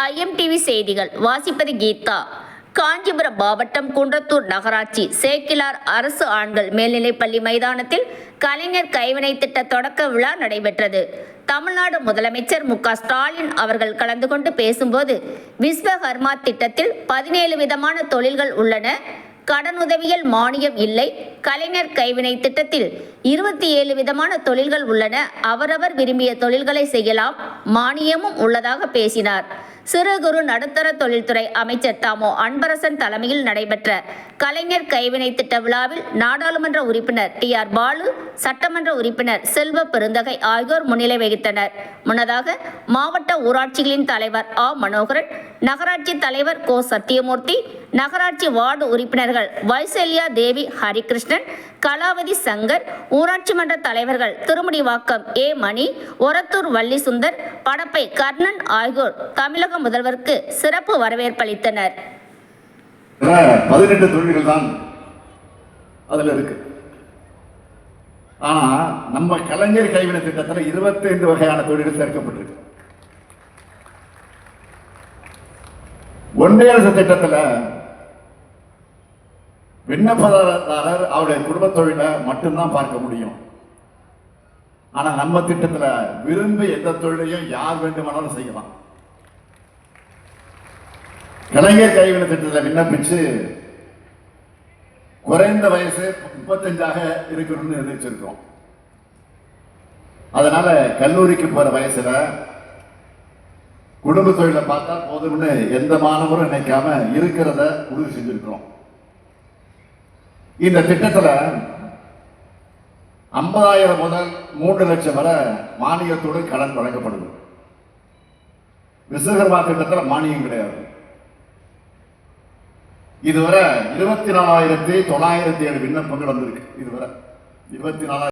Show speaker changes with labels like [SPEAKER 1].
[SPEAKER 1] IMDb செய்திகள். வாசிப்பது கீதா. காஞ்சிபுரம் மாவட்டம் குன்றத்தூர் நகராட்சி சேக்கிலார் அரசு ஆண்கள் மேல்நிலைப்பள்ளி மைதானத்தில் கலைஞர் கைவினை திட்ட தொடக்க விழா நடைபெற்றது. தமிழ்நாடு முதலமைச்சர் மு ஸ்டாலின் அவர்கள் கலந்து கொண்டு பேசும்போது விஸ்வகர்மா திட்டத்தில் பதினேழு விதமான தொழில்கள் உள்ளன. கடனுதவியில் மானியம் இல்லை. கலைஞர் கைவினை திட்டத்தில் இருபத்தி ஏழு விதமான தொழில்கள் உள்ளன. அவரவர் விரும்பிய தொழில்களை செய்யலாம். மானியமும் உள்ளதாக பேசினார். சிறு குறு நடுத்தர தொழில்துறை அமைச்சர் தாமோ அன்பரசன் தலைமையில் நடைபெற்ற கலைஞர் கைவினை திட்ட விழாவில் நாடாளுமன்ற உறுப்பினர் டி ஆர் பாலு சட்டமன்ற உறுப்பினர் செல்வ பெருந்தகை ஆகியோர் முன்னிலை வகித்தனர். முன்னதாக மாவட்ட ஊராட்சிகளின் தலைவர் ஆ. மனோகரன் நகராட்சி தலைவர் கோ. சத்தியமூர்த்தி நகராட்சி வார்டு உறுப்பினர்கள் வைசல்யா தேவி ஹரிகிருஷ்ணன் கலாவதி சங்கர் ஊராட்சி மன்ற தலைவர்கள் திருமுடிவாக்கம் ஏ. மணி ஒரத்தூர் வள்ளி சுந்தர் படப்பை கர்ணன் ஆகியோர் தமிழக முதல்வருக்கு சிறப்பு வரவேற்பளித்தனர்
[SPEAKER 2] பதினெட்டு தொழில்கள் தான் அதுல இருக்கு. ஆனா நம்ம கலைஞர் கைவினை திட்டத்தில் இருபத்தைந்து வகையான தொழில்கள் சேர்க்கப்பட்டிருக்கு. ஒன்றிய அரசு திட்டத்துல விண்ணப்பதாரர் அவருடைய குடும்ப தொழிலை மட்டும்தான் பார்க்க முடியும். ஆனால் நம்ம திட்டத்துல விரும்பி எந்த தொழிலையும் யார் வேண்டுமானாலும் செய்யலாம். கலைஞர் கைவினை திட்டத்தில் விண்ணப்பிச்சு குறைந்த வயசு முப்பத்தஞ்சாக இருக்கணும்னு நிர்ணயிச்சிருக்கோம் அதனால கல்லூரிக்கு போற வயசுல குடும்ப தொழிலை பார்த்தா போதும்னு எந்த மாணவரும் நினைக்காம இருக்கிறத உறுதி செஞ்சிருக்கிறோம். இந்த திட்டத்தில் ஐம்பதாயிரம் முதல் மூன்று லட்சம் வரை மானியத்தோடு கடன் வழங்கப்படுது. விஸ்வகர்மா திட்டத்துல மானியம் கிடையாது. இதுவரை இருபத்தி நாலாயிரத்தி தொள்ளாயிரத்தி ஏழு விண்ணப்பங்கள் வந்திருக்கு. இதுவரை இருபத்தி நாலாயிரம்